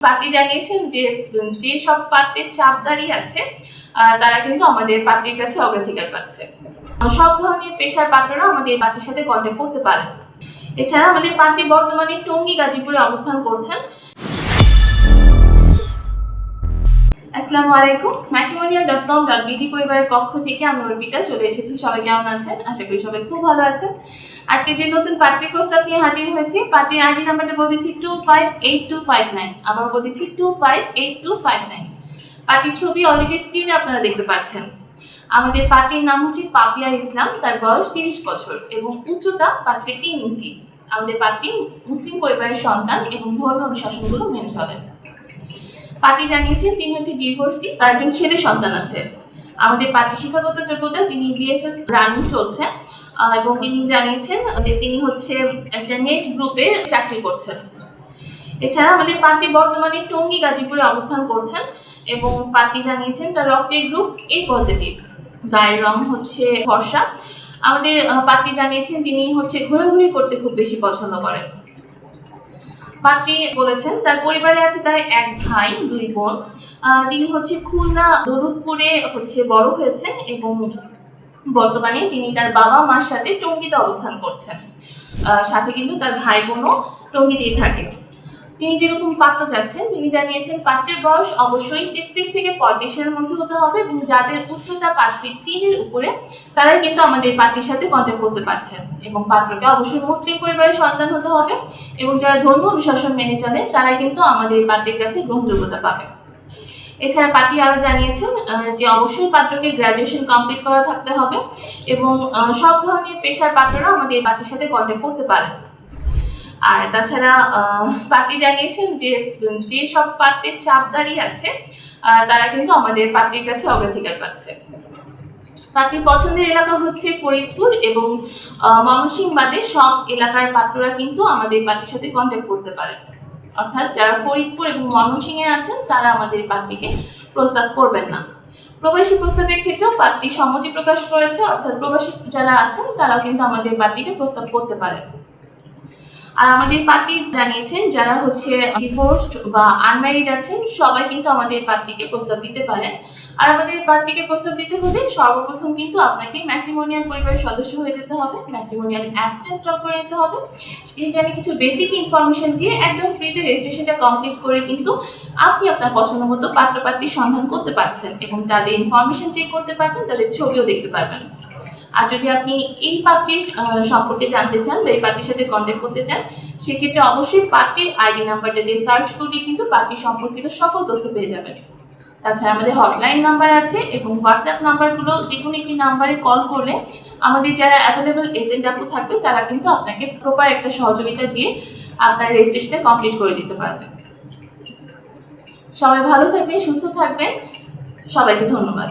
পাত্রী জানিয়েছেন যে যে সব পাত্রের চাপদারি আছে তারা কিন্তু আমাদের পাত্রের কাছে অগ্রাধিকার পাচ্ছে। সব ধরনের পেশার পাত্ররা আমাদের পাত্রের সাথে কন্ট্যাক্ট করতে পারেন। এছাড়া আমাদের পাত্রী বর্তমানে টঙ্গী গাজীপুরে অবস্থান করছেন। আসসালামু আলাইকুম। Matrimonial dot com dot BD পরিবারের পক্ষ থেকে আমি অর্পিতা, চলে এসেছি। সবাই কেমন আছেন? আশা করি সবাই খুব ভালো আছেন। আজকে যে নতুন পাত্রীর প্রস্তাব নিয়ে হাজির হয়েছি পাত্রীর আইডি নাম্বারটা বলতেছি two five eight two five nine. আবার বলতেছি two five eight two five nine. পার্টির ছবি অলরেডি স্ক্রিনে আপনারা দেখতে পাচ্ছেন। আমাদের পার্টির নাম হচ্ছে পাপিয়া ইসলাম, তার বয়স তিরিশ বছর এবং উচ্চতা পাঁচ ফিট তিন ইঞ্চি। আমাদের পার্টি মুসলিম পরিবারের সন্তান এবং ধর্ম অনুশাসনগুলো মেনে চলেন। পাতি জানিয়েছেন, তিনি হচ্ছে ডিভোর্সি তার একজন ছেলে সন্তান আছে। আমাদের পাতি শিক্ষাগত যোগ্যতা, তিনি বিএসএস রানিং চলছে এবং তিনি জানিয়েছেন যে তিনি হচ্ছে একটা নেট গ্রুপে চাকরি করছেন। এছাড়া আমাদের পাতি বর্তমানে টঙ্গী গাজীপুরে অবস্থান করছেন এবং পাতি জানিয়েছেন তার রক্তের গ্রুপ এ পজিটিভ গায়ের রং হচ্ছে ফর্সা। আমাদের পাত্রী জানিয়েছেন তিনি হচ্ছে ঘোরাঘুরি করতে খুব বেশি পছন্দ করেন। পাত্রী বলেছেন? তার পরিবারে আছে তার এক ভাই, দুই বোন। তিনি হচ্ছে খুলনা দরুদপুরে হচ্ছে বড় হয়েছেন এবং বর্তমানে তিনি তার বাবা মার সাথে টঙ্গিতে অবস্থান করছেন। সাথে কিন্তু তার ভাই বোনও টঙ্গিতেই থাকে তিনি যেরকম পাত্র চাচ্ছেন, তিনি জানিয়েছেন পাত্রের বয়স অবশ্যই তেত্রিশ থেকে পঁয়ত্রিশের মধ্যে হতে হবে এবং যাদের উচ্চতা পাঁচ ফিট তিনের উপরে, তারাই কিন্তু আমাদের পাত্রের সাথে কন্ট্যাক্ট করতে পারছেন এবং পাত্রকে অবশ্যই মুসলিম পরিবারের সন্তান হতে হবে এবং যারা ধর্ম অনুশাসন মেনে চলে, তারাই কিন্তু আমাদের পাত্রের কাছে গ্রহণযোগ্যতা পাবে। এছাড়া পার্টি আরও জানিয়েছেন যে অবশ্যই পাত্রকে গ্র্যাজুয়েশন কমপ্লিট করা থাকতে হবে এবং সব ধরনের পেশার পাত্ররা আমাদের পার্টির সাথে কন্ট্যাক্ট করতে পারেন। আর তাছাড়া পাতি জানিয়েছেন যে যে সব পাত্রের চাপদারি আছে তারা কিন্তু আমাদের পাত্রীর কাছে অগ্রাধিকার পাচ্ছে। পাত্রীর পছন্দের এলাকা হচ্ছে ফরিদপুর এবং আহ, ময়মনসিংহ বাদে সব এলাকার পাত্ররা কিন্তু আমাদের পাত্রীর সাথে কন্ট্যাক্ট করতে পারে অর্থাৎ যারা ফরিদপুর এবং ময়মনসিংহে আছেন তারা আমাদের পাত্রীকে প্রস্তাব করবেন না। প্রবাসী প্রস্তাবের ক্ষেত্রেও পাত্রী সম্মতি প্রকাশ করেছে অর্থাৎ প্রবাসী যারা আছেন তারা কিন্তু আমাদের পাত্রীকে প্রস্তাব করতে পারে আর আমাদের পার্টি জানিয়েছেন যারা হচ্ছে ডিভোর্সড বা আনম্যারিড আছেন, সবাই কিন্তু আমাদের পাত্রীকে প্রস্তাব দিতে পারেন। আর আমাদের পাত্রীকে প্রস্তাব দিতে হলে সর্বপ্রথম কিন্তু আপনাকে ম্যাট্রিমোনিয়াল পরিবারের সদস্য হয়ে যেতে হবে ম্যাট্রিমোনিয়াল অ্যাপসটা ইনস্টল করে নিতে হবে। এখানে কিছু বেসিক ইনফরমেশন দিয়ে একদম ফ্রিতে রেজিস্ট্রেশনটা কমপ্লিট করে কিন্তু আপনি আপনার পছন্দ মতো পাত্রপাত্রীর সন্ধান করতে পারছেন এবং তাদের ইনফরমেশন চেক করতে পারবেন, তাদের ছবিও দেখতে পারবেন। আর যদি আপনি এই পাত্রীর সম্পর্কে জানতে চান বা এই পাত্রীর সাথে কন্ট্যাক্ট করতে চান, সেক্ষেত্রে অবশ্যই পাত্রীর আইডি নাম্বারটা দিয়ে সার্চ করলে কিন্তু পাত্রী সম্পর্কিত সকল তথ্য পেয়ে যাবেন। তাছাড়া আমাদের হটলাইন নাম্বার আছে এবং হোয়াটসঅ্যাপ নাম্বারগুলো যে কোনো একটি নাম্বারে কল করলে আমাদের যারা অ্যাভেলেবল এজেন্ট আপু থাকবে, তারা কিন্তু আপনাকে প্রপার একটা সহযোগিতা দিয়ে আপনার রেজিস্ট্রেশনটা কমপ্লিট করে দিতে পারবে। সবাই ভালো থাকবেন, সুস্থ থাকবেন। সবাইকে ধন্যবাদ।